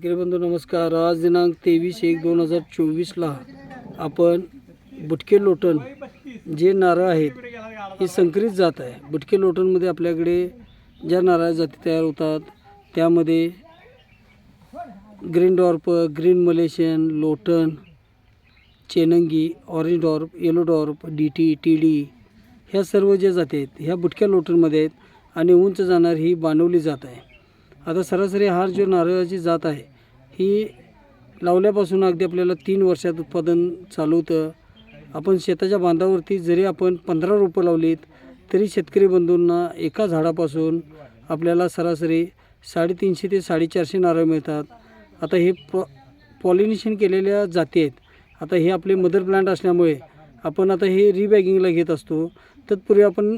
बंधू नमस्कार. आज दिनांक तेवीस एक दोन हजार चोवीसला आपण बुटके लोटण जे नारळ आहेत ही संकरित जात आहे. बुटके लोटणमध्ये आपल्याकडे ज्या नारळ जाती तयार होतात त्यामध्ये ग्रीन डॉर्प ग्रीन मलेशियन लोटन चेनंगी orange dwarf yellow dwarf D T T D ह्या सर्व ज्या जाती आहेत ह्या बुटक्या लोटनमध्ये आहेत आणि उंच जाणार ही बांधवली जात आहे. आता सरासरी हार जो नारळाची जात आहे ही लावल्यापासून अगदी आपल्याला तीन वर्षात उत्पादन चालू होतं. आपण शेताच्या बांधावरती जरी आपण पंधरा रोपं लावलीत तरी शेतकरी बंधूंना एका झाडापासून आपल्याला सरासरी साडेतीनशे ते साडेचारशे नारळ मिळतात. आता हे पॉ पॉलिनेशन केलेल्या जाती आहेत. आता हे आपले मदर प्लांट असल्यामुळे आपण आता हे रिबॅगिंगला घेत असतो. तत्पूर्वी आपण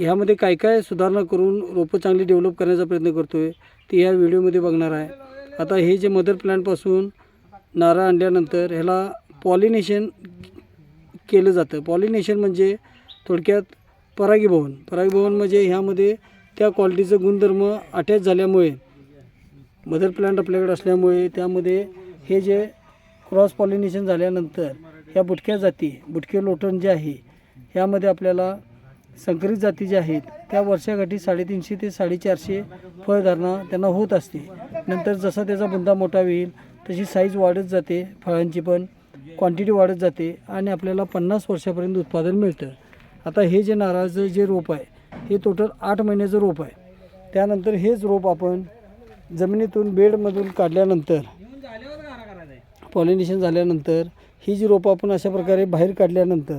ह्यामध्ये काय काय सुधारणा करून रोपं चांगली डेव्हलप करण्याचा प्रयत्न करतो आहे ते ह्या व्हिडिओमध्ये बघणार आहे. आता हे जे मदर प्लॅनपासून नारळ आणल्यानंतर ह्याला पॉलिनेशन केलं जातं. पॉलिनेशन म्हणजे थोडक्यात परागीभवन. परागीभवन म्हणजे ह्यामध्ये त्या क्वालिटीचं गुणधर्म अटॅच झाल्यामुळे मदर प्लांट आपल्याकडे असल्यामुळे त्यामध्ये हे जे क्रॉस पॉलिनेशन झाल्यानंतर ह्या बुटक्या जाती बुटके लोटण जे आहे ह्यामध्ये आपल्याला संकरित जाती ज्या आहेत त्या वर्षाकाठी साडेतीनशे ते साडेचारशे फळधारणा त्यांना होत असते. नंतर जसा त्याचा बुंदा मोठा होईल तशी साईज वाढत जाते फळांची पण क्वांटिटी वाढत जाते आणि आपल्याला पन्नास वर्षापर्यंत उत्पादन मिळतं. आता हे जे नारळाचं जे रोप आहे हे टोटल आठ महिन्याचं रोप आहे. त्यानंतर हेच रोप आपण जमिनीतून बेडमधून काढल्यानंतर पॉलिनेशन झाल्यानंतर ही जी रोपं आपण अशा प्रकारे बाहेर काढल्यानंतर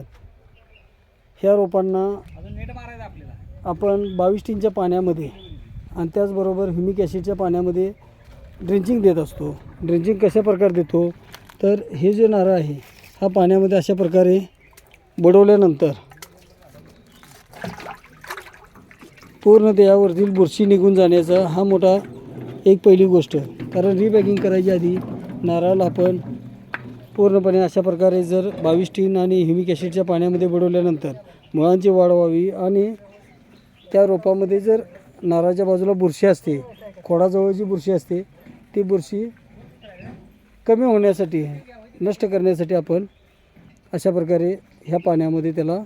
ह्या रोपांना आपण बावीस टीनच्या पाण्यामध्ये आणि त्याचबरोबर ह्युमिक ॲसिडच्या पाण्यामध्ये ड्रिंचिंग देत असतो. ड्रिंचिंग कशा प्रकारे देतो? तर हे जे नारळ आहे हा पाण्यामध्ये अशा प्रकारे बुडवल्यानंतर पूर्ण त्यावरतील बुरशी निघून जाण्याचा हा मोठा एक पहिली गोष्ट. कारण रिबॅगिंग करायच्या आधी नारळाला आपण पूर्णपणे अशा प्रकारे जर बावीस टीन आणि ह्युमिक ॲसिडच्या पाण्यामध्ये बुडवल्यानंतर मुळांची वाढ व्हावी आणि त्या रोपामध्ये जर नारळाच्या बाजूला बुरशी असते खोडाजवळ जी बुरशी असते ती बुरशी कमी होण्यासाठी नष्ट करण्यासाठी आपण अशा प्रकारे ह्या पाण्यामध्ये त्याला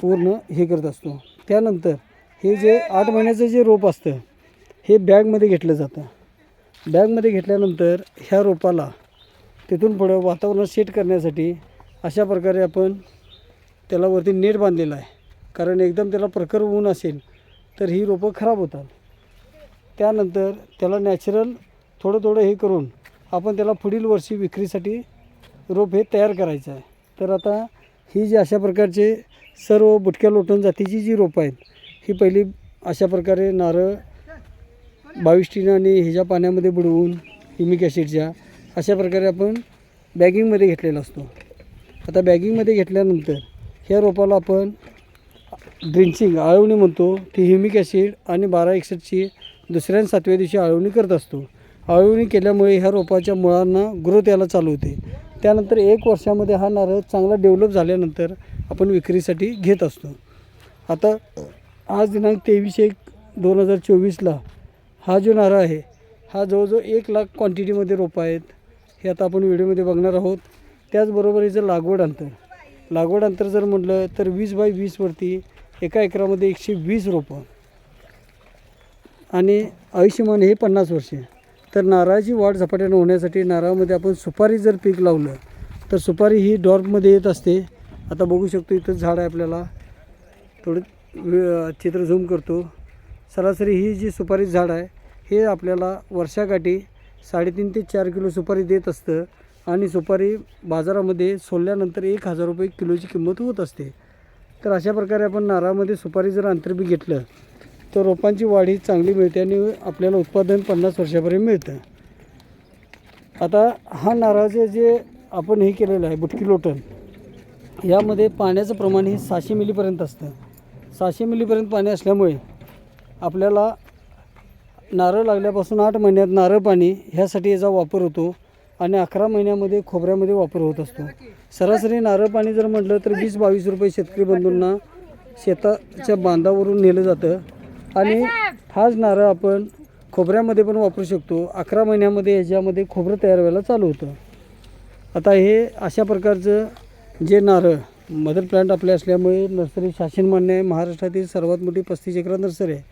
पूर्ण हे करत असतो. त्यानंतर हे जे आठ महिन्याचं जे रोप असतं हे बॅगमध्ये घेतलं जातं. बॅगमध्ये घेतल्यानंतर ह्या रोपाला तिथून पुढं वातावरण सेट करण्यासाठी अशा प्रकारे आपण त्याला वरती नेट बांधलेला आहे. कारण एकदम त्याला प्रखर ऊन असेल तर ही रोपं खराब होतात. त्यानंतर त्याला नॅचरल थोडं थोडं हे करून आपण त्याला पुढील वर्षी विक्रीसाठी रोप हे तयार करायचं आहे. तर आता ही जी अशा प्रकारचे सर्व बुटक्या लोटण जातीची जी रोपं आहेत ही पहिली अशा प्रकारे नारळ बावीस आणि ह्याच्या पाण्यामध्ये बुडवून हिमिक ॲसिडच्या अशा प्रकारे आपण बॅगिंगमध्ये घेतलेला असतो. आता बॅगिंगमध्ये घेतल्यानंतर ह्या रोपाला आपण ड्रिंचिंग आळवणी म्हणतो. ती ह्युमिक ॲसिड आणि बारा एकसष्टची दुसऱ्या आणि सातव्या दिवशी आळवणी करत असतो. आळवणी केल्यामुळे ह्या रोपाच्या मुळांना ग्रोथ यायला चालू होते. त्यानंतर एक वर्षामध्ये हा नारळ चांगला डेव्हलप झाल्यानंतर आपण विक्रीसाठी घेत असतो. आता आज दिनांक तेवीस एक दोन हजार चोवीसला हा जो नारळ आहे हा जवळजवळ एक लाख क्वांटिटीमध्ये रोपं आहेत. हे आता आपण व्हिडिओमध्ये बघणार आहोत. त्याचबरोबर याचं लागवड अंतर लागवड अंतर जर म्हटलं तर वीस बाय वीसवरती एका एकरामध्ये एकशे वीस रोपं. आणि आयुष्यमान हे पन्नास वर्षे. तर नारळाची वाढ झपाट्यानं होण्यासाठी नारळामध्ये आपण सुपारी जर पीक लावलं तर सुपारी ही डॉर्पमध्ये येत असते. आता बघू शकतो इथं झाड आहे आपल्याला. थोडं चित्र झूम करतो. सरासरी ही जी सुपारी झाड आहे हे आपल्याला वर्षाकाठी साडेतीन ते चार किलो सुपारी देत असतं. आणि सुपारी बाजारामध्ये सोलल्यानंतर एक हजार रुपये किलोची किंमत होत असते. तर अशा प्रकारे आपण नारळामध्ये सुपारी जर अंतर्बी घेतलं तर रोपांची वाढ ही चांगली मिळते आणि आपल्याला उत्पादन पन्नास वर्षापर्यंत मिळतं. आता हा नारळाचे जे आपण हे केलेलं आहे बुटकी लोटण यामध्ये पाण्याचं प्रमाण हे सहाशे मिलीपर्यंत असतं. सहाशे मिलीपर्यंत पाणी असल्यामुळे आपल्याला नारळ लागल्यापासून आठ महिन्यात नारळ पाणी ह्यासाठी याचा वापर होतो. आणि अकरा महिन्यामध्ये खोबऱ्यामध्ये वापर होत असतो. सरासरी नारळ पाणी जर म्हटलं तर वीस बावीस रुपये शेतकरी बंधूंना शेताच्या बांधावरून नेलं जातं. आणि हाच नारळ आपण खोबऱ्यामध्ये पण वापरू शकतो. अकरा महिन्यामध्ये ह्याच्यामध्ये खोबरं तयार व्हायला चालू होतं. आता हे अशा प्रकारचं जे नारळ मदर प्लांट आपले असल्यामुळे नर्सरी शासन मान्य आहे. महाराष्ट्रातील सर्वात मोठी पस्तीस एकरा नर्सरी आहे.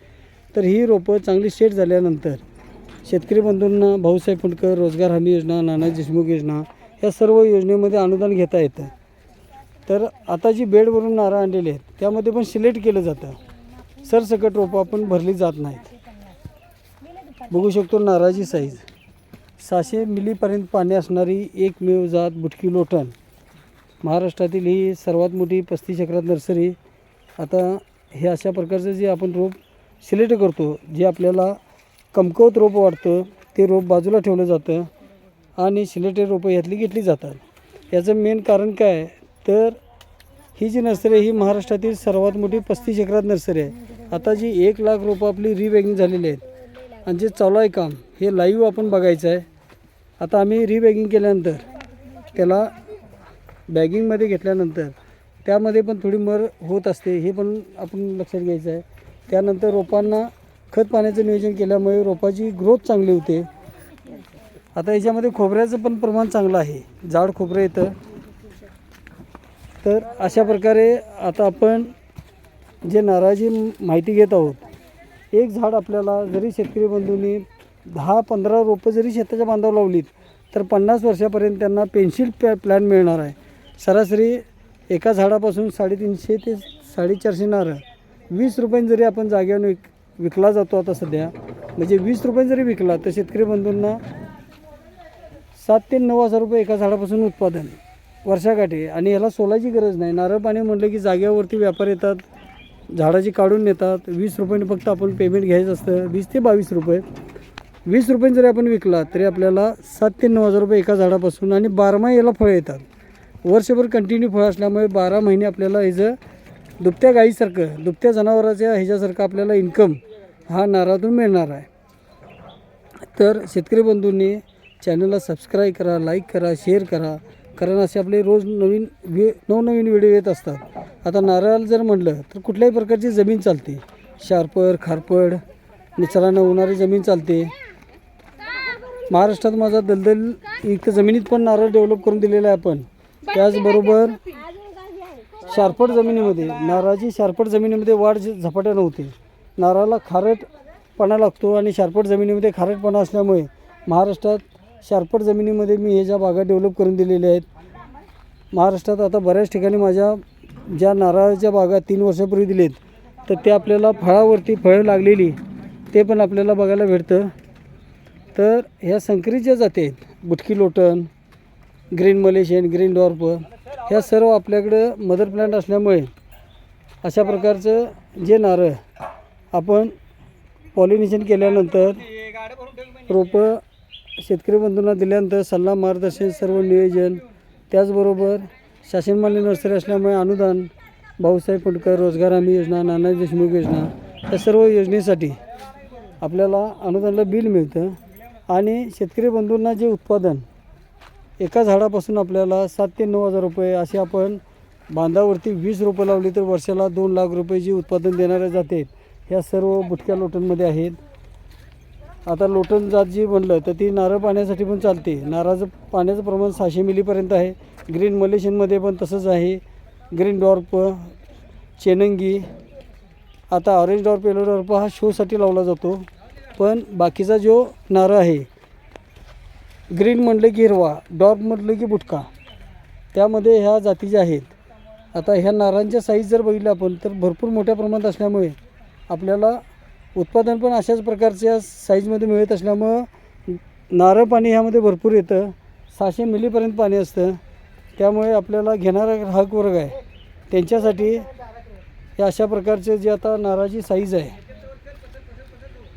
तर ही रोपं चांगली सेट झाल्यानंतर शेतकरी बंधूंना भाऊसाहेब फुंडकर रोजगार हमी योजना नाना देशमुख योजना या सर्व योजनेमध्ये अनुदान घेता येतं. तर आता जी बेडवरून नारळ आणलेले आहेत त्यामध्ये पण सिलेक्ट केलं जातं. सरसकट रोपं आपण भरली जात नाहीत. बघू शकतो नारळाची साईज सहाशे मिलीपर्यंत पाणी असणारी एकमेव जात बुटकी लोटण. महाराष्ट्रातील ही सर्वात मोठी पस्तीस चक्रात नर्सरी. आता हे अशा प्रकारचं जे आपण रोप सिलेक्ट करतो जे आपल्याला कमकवत रोप वाढतं ते रोप बाजूला ठेवलं जातं आणि सिलेटेड रोपं यातली घेतली जातात. याचं मेन कारण काय? तर ही जी नर्सरी आहे ही महाराष्ट्रातील सर्वात मोठी पस्तीस एकरात नर्सरी आहे. आता जी एक लाख रोपं आपली रिबॅगिंग झालेली आहेत. आणि जे चालू आहे काम हे लाईव्ह आपण बघायचं आहे. आता आम्ही रिबॅगिंग केल्यानंतर त्याला बॅगिंगमध्ये घेतल्यानंतर त्यामध्ये पण थोडी मर होत असते हे पण आपण लक्षात घ्यायचं आहे. त्यानंतर रोपांना खत पाण्याचं नियोजन केल्यामुळे रोपाची ग्रोथ चांगली होते. आता याच्यामध्ये खोबऱ्याचं पण प्रमाण चांगलं आहे. जाड खोबरं येतं. तर अशा प्रकारे आता आपण जे नारळाची माहिती घेत आहोत एक झाड आपल्याला जरी शेतकरी बंधूंनी दहा पंधरा रोपं जरी शेताच्या बांधावर लावलीत तर पन्नास वर्षापर्यंत त्यांना पेन्सिल प्लॅ प्लॅन मिळणार आहे. सरासरी एका झाडापासून साडेतीनशे ते साडेचारशे नारळ वीस रुपयांनी जरी आपण जागेवर विक विकला जातो आता सध्या. म्हणजे वीस रुपये जरी विकला तर शेतकरी बंधूंना सात ते नऊ हजार रुपये एका झाडापासून उत्पादन वर्षाकाठी. आणि याला सोलायची गरज नाही. नारळ पाणी म्हटलं की जाग्यावरती व्यापार येतात झाडाची काढून नेतात. वीस रुपयांनी फक्त आपण पेमेंट घ्यायचं असतं. वीस ते बावीस रुपये. वीस रुपये जरी आपण विकला तरी आपल्याला सात ते नऊ हजार रुपये एका झाडापासून आणि बारमाही याला फळं येतात. वर्षभर कंटिन्यू फळं असल्यामुळे बारा महिने आपल्याला ह्याचं दुभत्या गाईसारखं दुभत्या जनावराच्या ह्याच्यासारखं आपल्याला इन्कम हा नारळातून मिळणार आहे. तर शेतकरी बंधूंनी चॅनलला सबस्क्राईब करा लाईक करा शेअर करा. कारण असे आपले रोज नवीन वे नवनवीन व्हिडिओ येत असतात. आता नारळ जर म्हटलं तर कुठल्याही प्रकारची जमीन चालते. शारपड खारपड निचरानं होणारी जमीन चालते. महाराष्ट्रात माझा दलदल इथं जमिनीत पण नारळ डेव्हलप करून दिलेला आहे आपण. त्याचबरोबर शारपट जमिनीमध्ये नारळाची शारपट जमिनीमध्ये वाढ झपाट्यानं झपाट्या नव्हती नारळाला खारटपणा लागतो आणि शारपट जमिनीमध्ये खारटपणा असल्यामुळे महाराष्ट्रात शारपट जमिनीमध्ये मी हे ज्या बागा डेव्हलप करून दिलेल्या आहेत महाराष्ट्रात आता बऱ्याच ठिकाणी माझ्या ज्या नारळाच्या बागा तीन वर्षापूर्वी दिलेत तर ते आपल्याला फळावरती फळं लागलेली ते पण आपल्याला बघायला भेटतं. तर ह्या संकरित ज्या जाती आहेत बुटकी लोटन ग्रीन मलेशियन ग्रीन डॉर्प ह्या सर्व आपल्याकडं मदर प्लांट असल्यामुळे अशा प्रकारचं जे नारळ आपण पॉलिनेशन केल्यानंतर रोपं शेतकरी बंधूंना दिल्यानंतर सल्ला मार्गदर्शन सर्व नियोजन त्याचबरोबर शासनमान्य नर्सरी असल्यामुळे अनुदान भाऊसाहेब फुंडकर रोजगार हमी योजना नाना देशमुख योजना या सर्व योजनेसाठी आपल्याला अनुदानाला बिल मिळतं आणि शेतकरी बंधूंना जे उत्पादन एका झाडापासून आपल्याला सात ते नऊ हजार रुपये असे आपण बांधावरती वीस रोपं लावली तर वर्षाला दोन लाख रुपये जी उत्पादन देणाऱ्या जाते ह्या सर्व बुटक्या लोटनमध्ये आहेत. आता लोटन जात जी म्हणलं तर ती नारळ पाण्यासाठी पण चालते. नारळाचं पाण्याचं प्रमाण सहाशे मिलीपर्यंत आहे. ग्रीन मलेशियनमध्ये पण तसंच आहे. ग्रीन डॉर्प चेनंगी आता ऑरेंज डॉर्प येलो डॉर्प हा शोसाठी लावला जातो. पण बाकीचा जो नारळ आहे ग्रीन म्हटलं की हिरवा डॉर्क म्हटलं की बुटका. त्यामध्ये ह्या जाती ज्या आहेत आता ह्या नारळांच्या साईज जर बघितलं आपण तर भरपूर मोठ्या प्रमाणात असल्यामुळे आपल्याला उत्पादन पण अशाच प्रकारच्या साईजमध्ये मिळत असल्यामुळं नारळ पाणी ह्यामध्ये भरपूर येतं. सहाशे मिलीपर्यंत पाणी असतं. त्यामुळे आपल्याला घेणारा ग्राहक वर्ग आहे. त्यांच्यासाठी हे अशा प्रकारचे जे आता नारळाची साईज आहे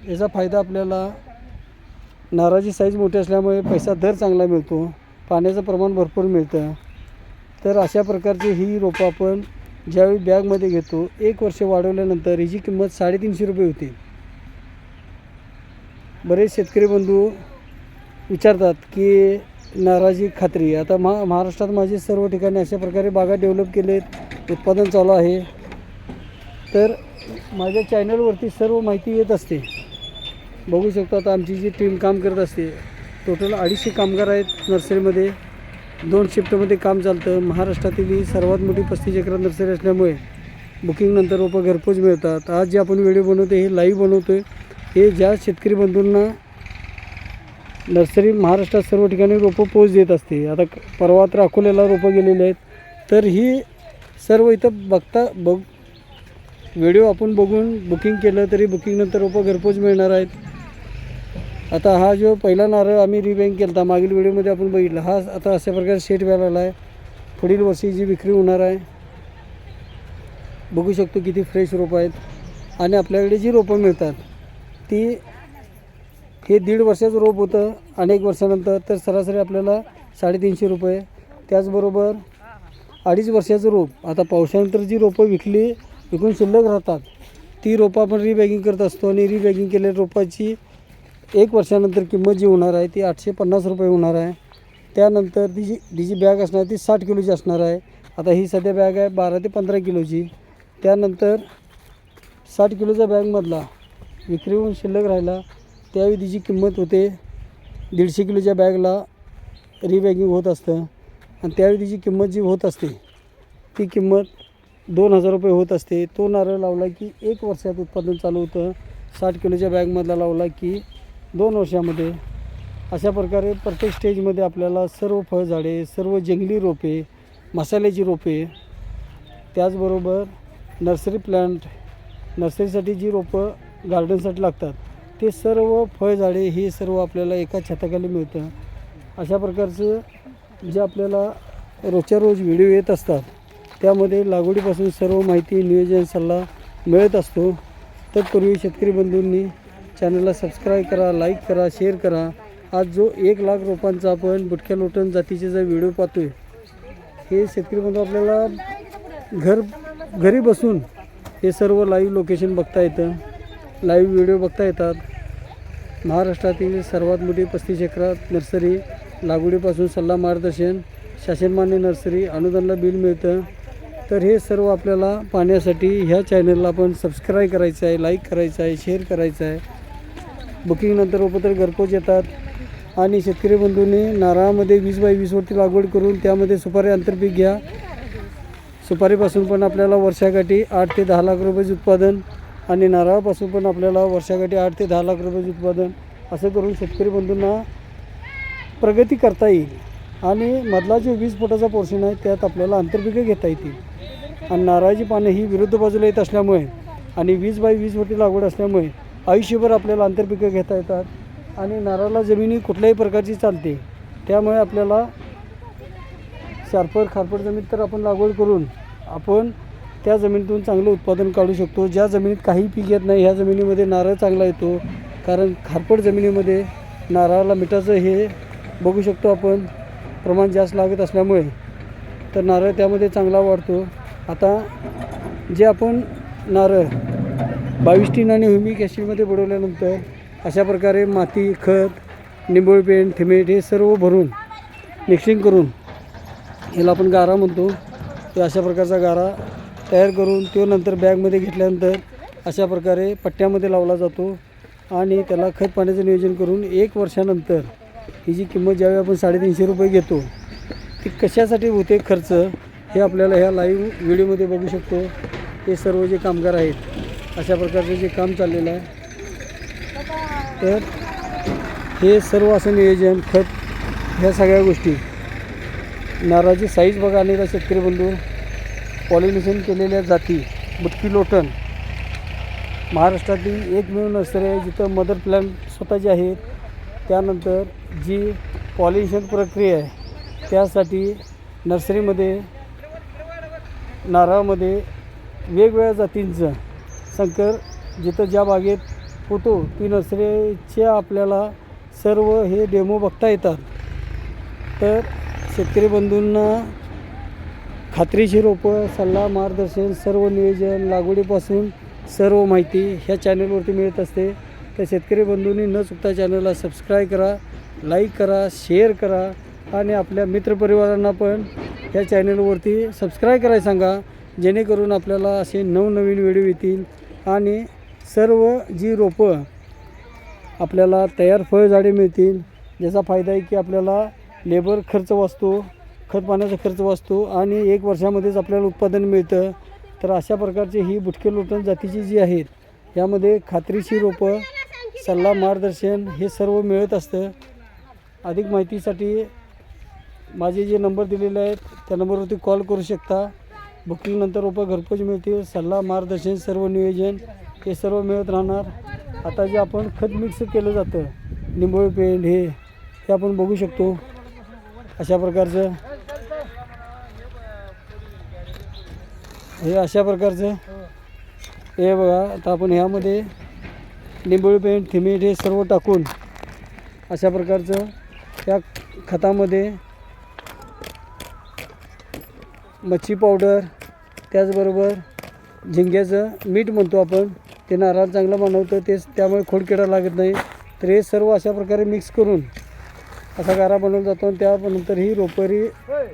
याचा फायदा आपल्याला नारळाची साईज मोठी असल्यामुळे पैसा दर चांगला मिळतो. पाण्याचं प्रमाण भरपूर मिळतं. तर अशा प्रकारची ही रोपं आपण ज्यावेळी बॅगमध्ये घेतो एक वर्ष वाढवल्यानंतर हिची किंमत साडेतीनशे रुपये होती. बरेच शेतकरी बंधू विचारतात की नाराजी खात्री. आता महा महाराष्ट्रात माझे सर्व ठिकाणी अशा प्रकारे बागा डेव्हलप केलेत उत्पादन चालू आहे. तर माझ्या चॅनलवरती सर्व माहिती येत असते. बघू शकतो आता आमची जी टीम काम करत असते टोटल अडीचशे कामगार आहेत नर्सरीमध्ये दोन शिफ्टमध्ये काम चालतं. महाराष्ट्रातील ही सर्वात मोठी पस्तीस एकरात नर्सरी असल्यामुळे बुकिंगनंतर रोपं घरपोच मिळतात. आज जे आपण व्हिडिओ बनवतो हे लाईव्ह बनवतो आहे हे ज्या शेतकरी बंधूंना नर्सरी महाराष्ट्रात सर्व ठिकाणी रोपं पोच देत असते. आता परवा तर अकोल्याला रोपं गेलेले आहेत. तर ही सर्व इथं बघता बघ व्हिडिओ आपण बघून बुकिंग केलं तरी बुकिंगनंतर रोपं घरपोच मिळणार आहेत. आता हा जो पहिला नारळ आम्ही रिबँक केला होता मागील व्हिडिओमध्ये आपण बघितला हा आता अशा प्रकारे सेट व्हायला आला आहे पुढील वर्षी जी विक्री होणार आहे बघू शकतो किती फ्रेश रोपं आहेत. आणि आपल्याकडे जी रोपं मिळतात ती हे दीड वर्षाचं रोप होतं अनेक वर्षानंतर तर सरासरी आपल्याला साडेतीनशे रुपये. त्याचबरोबर अडीच वर्षाचं रोप आता पावसानंतर जी रोपं विकली विकून शिल्लक राहतात ती रोपं आपण रिबॅगिंग करत असतो आणि रिबॅगिंग केलेल्या रोपाची एक वर्षानंतर किंमत जी होणार आहे ती आठशे पन्नास रुपये होणार आहे. त्यानंतर ती जी ती जी बॅग असणार ती साठ किलोची असणार आहे. आता ही सध्या बॅग आहे बारा ते पंधरा किलोची. त्यानंतर साठ किलोच्या बॅगमधला विक्री होऊन शिल्लक राहिला. त्यावेळी तिची किंमत होते दीडशे किलोच्या बॅगला रिबॅगिंग होत असतं. आणि त्यावेळी तिची किंमत जी होत असते ती किंमत दोन हजार रुपये होत असते. तो नारळ लावला की एक वर्षात उत्पादन चालू होतं. साठ किलोच्या बॅगमधला लावला की दोन वर्षामध्ये अशा प्रकारे प्रत्येक स्टेजमध्ये आपल्याला सर्व फळझाडे सर्व जंगली रोपे मसाल्याची रोपे त्याचबरोबर नर्सरी प्लांट नर्सरीसाठी जी रोपं गार्डनसाठी लागतात ते सर्व फळझाडे हे सर्व आपल्याला एका छताखाली मिळतं. अशा प्रकारचं जे आपल्याला रोजच्या रोज व्हिडिओ येत असतात त्यामध्ये लागवडीपासून सर्व माहिती नियोजन सल्ला मिळत असतो. तत्पूर्वी शेतकरी बंधूंनी चॅनलला सबस्क्राईब करा लाईक करा शेअर करा. आज जो एक लाख रोपांचा आपण बुटक्या लोटन जातीचे जे व्हिडिओ पाहतो आहे हे शेतकरी बंधू आपल्याला घर घरी बसून हे सर्व लाईव्ह लोकेशन बघता येतं. लाईव्ह व्हिडिओ बघता येतात. महाराष्ट्रातील सर्वात मोठी पस्तीस एकरात नर्सरी लागवडीपासून सल्ला मार्गदर्शन शासनमान्य नर्सरी अनुदानला बिल मिळतं. तर हे सर्व आपल्याला पाहण्यासाठी ह्या चॅनलला आपण सबस्क्राईब करायचं आहे लाईक करायचं आहे शेअर करायचं आहे. बुकिंगनंतर रोपं घरपोच येतात. आणि शेतकरी बंधूंनी नारळामध्ये वीस बाय वीसवरती लागवड करून त्यामध्ये सुपारी आंतरपीक घ्या. सुपारीपासून पण आपल्याला वर्षाकाठी आठ ते दहा लाख रुपयाचे उत्पादन आणि नारळापासून पण आपल्याला वर्षाकाठी आठ ते दहा लाख रुपयाचे उत्पादन असं करून शेतकरी बंधूंना प्रगती करता येईल. आणि मधला जो वीस फुटाचा पोर्शन आहे त्यात आपल्याला आंतरपिकं घेता येतील. आणि नारळाची पानं ही विरुद्ध बाजूला येत असल्यामुळे आणि वीस बाय वीसवरती लागवड असल्यामुळे आयुष्यभर आपल्याला आंतरपिकं घेता येतात आणि नारळाला जमिनी कुठल्याही प्रकारची चालते त्यामुळे आपल्याला शार्पर खारपट जमीन तर आपण लागवड करून आपण त्या जमिनीतून चांगलं उत्पादन काढू शकतो. ज्या जमिनीत काही पीक येत नाही ह्या जमिनीमध्ये नारळ चांगला येतो. कारण खारपट जमिनीमध्ये नारळाला मिठाचं हे बघू शकतो आपण प्रमाण जास्त लागत असल्यामुळे. तर नारळ त्यामध्ये चांगला वाढतो. आता जे आपण नारळ बावीस टीन आणि ह्युमिक ॲसिडमध्ये बुडवल्यानंतर अशा प्रकारे माती खत निंबोळी पेंट थिमेट हे सर्व भरून मिक्सिंग करून याला आपण गारा म्हणतो. ते अशा प्रकारचा गारा तयार करून तो नंतर बॅगमध्ये घेतल्यानंतर अशा प्रकारे पट्ट्यामध्ये लावला जातो आणि त्याला खत पाण्याचं नियोजन करून एक वर्षानंतर ही जी किंमत ज्यावेळी आपण साडेतीनशे रुपये घेतो ती कशासाठी होते खर्च हे आपल्याला ह्या लाईव्ह व्हिडिओमध्ये बघू शकतो. हे सर्व जे कामगार आहेत अशा प्रकारचं जे काम चाललेलं आहे. तर हे सर्व असं नियोजन खत ह्या सगळ्या गोष्टी. नारळाची साईज बघा आणि शेतकरी बंधू. पॉलिनेशन केलेल्या जाती बुटकी लोटन महाराष्ट्रातील एकमेव नर्सरी आहे जिथं मदर प्लॅन स्वतःचे आहेत. त्यानंतर जी पॉलिनेशन प्रक्रिया आहे त्यासाठी नर्सरीमध्ये नारळामध्ये वेगवेगळ्या जातींचं संकर जिथं ज्या बागेत होतो ती नसरेच्या आपल्याला सर्व हे डेमो बघता येतात. तर शेतकरी बंधूंना खात्रीची रोपं सल्ला मार्गदर्शन सर्व नियोजन लागवडीपासून सर्व माहिती ह्या चॅनलवरती मिळत असते. तर शेतकरी बंधूंनी न चुकता चॅनलला सबस्क्राईब करा लाईक करा शेअर करा आणि आपल्या मित्रपरिवारांना पण ह्या चॅनलवरती सबस्क्राईब करायला सांगा. जेणेकरून आपल्याला असे नवनवीन व्हिडिओ येतील. आणि सर्व जी रोपं आपल्याला तयार फळझाडे मिळतील ज्याचा फायदा आहे की आपल्याला लेबर खर्च वाचतो खतपाण्याचा खर्च वाचतो आणि एक वर्षामध्येच आपल्याला उत्पादन मिळतं. तर अशा प्रकारची ही बुटके लोटण जातीची जी आहेत यामध्ये खात्रीशी रोपं सल्ला मार्गदर्शन हे सर्व मिळत असतं. अधिक माहितीसाठी माझे जे नंबर दिलेले आहेत त्या नंबरवरती कॉल करू शकता. बुकिंगनंतर रोपं घरपोच मिळतील. सल्ला मार्गदर्शन सर्व नियोजन हे सर्व मिळत राहणार. आता जे आपण खत मिक्स केलं जातं निंबोळी पेंड हे हे आपण बघू शकतो. अशा प्रकारचं. हे अशा प्रकारचं. हे बघा आता आपण ह्यामध्ये निंबोळी पेंट थिमीट हे सर्व टाकून अशा प्रकारचं त्या खतामध्ये मच्छी पावडर त्याचबरोबर झिंग्याचं मीठ म्हणतो आपण ते नारळ चांगलं बनवतं तेच त्यामुळे खोडकिडा लागत नाही. तर हे सर्व अशा प्रकारे मिक्स करून असा गारा बनवला जातो आणि त्यानंतर ही रोपरी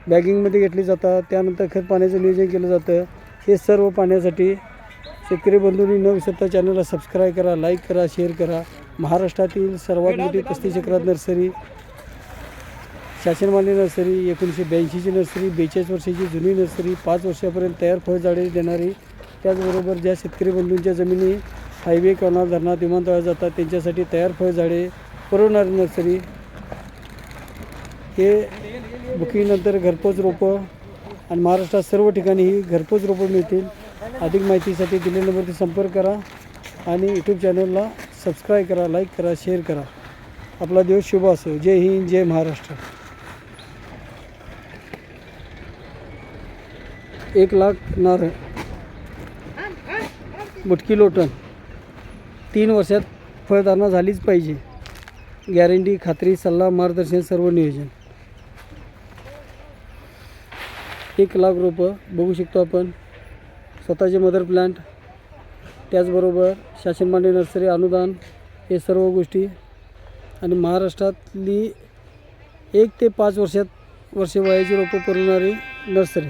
बॅगिंगमध्ये घेतली जातात. त्यानंतर खत पाण्याचं नियोजन केलं जातं. हे सर्व पाण्यासाठी शेतकरी बंधूंनी न विसरता चॅनलला सबस्क्राईब करा लाईक करा शेअर करा. महाराष्ट्रातील सर्वात मोठी पस्तीस एकरात नर्सरी शासनमान्य नर्सरी एकोणीसशे ब्याऐंशीची नर्सरी बेचाळीस वर्षाची जुनी नर्सरी पाच वर्षापर्यंत तयार फळझाडे देणारी. त्याचबरोबर ज्या शेतकरी बंधूंच्या जमिनी हायवे कॉर्नर धरणात विमानतळात जातात त्यांच्यासाठी तयार फळझाडे पुरवणारी नर्सरी. हे बुकिंगनंतर घरपोच रोपं आणि महाराष्ट्रात सर्व ठिकाणी ही घरपोच रोपं मिळतील. अधिक माहितीसाठी दिलेल्या नंबरवरती संपर्क करा आणि यूट्यूब चॅनलला सबस्क्राईब करा लाईक करा शेअर करा. आपला दिवस शुभ असो. जय हिंद जय महाराष्ट्र. एक लाख नारळ बुटकी लोटण तीन वर्षात फळधारणा झालीच पाहिजे. गॅरंटी खात्री सल्ला मार्गदर्शन सर्व नियोजन. एक लाख रोपं बघू शकतो आपण. स्वतःचे मदर प्लांट त्याचबरोबर शासनमान्य नर्सरी अनुदान हे सर्व गोष्टी. आणि महाराष्ट्रातली एक ते पाच वर्षात वर्षे वयाची रोपं पुरवणारी नर्सरी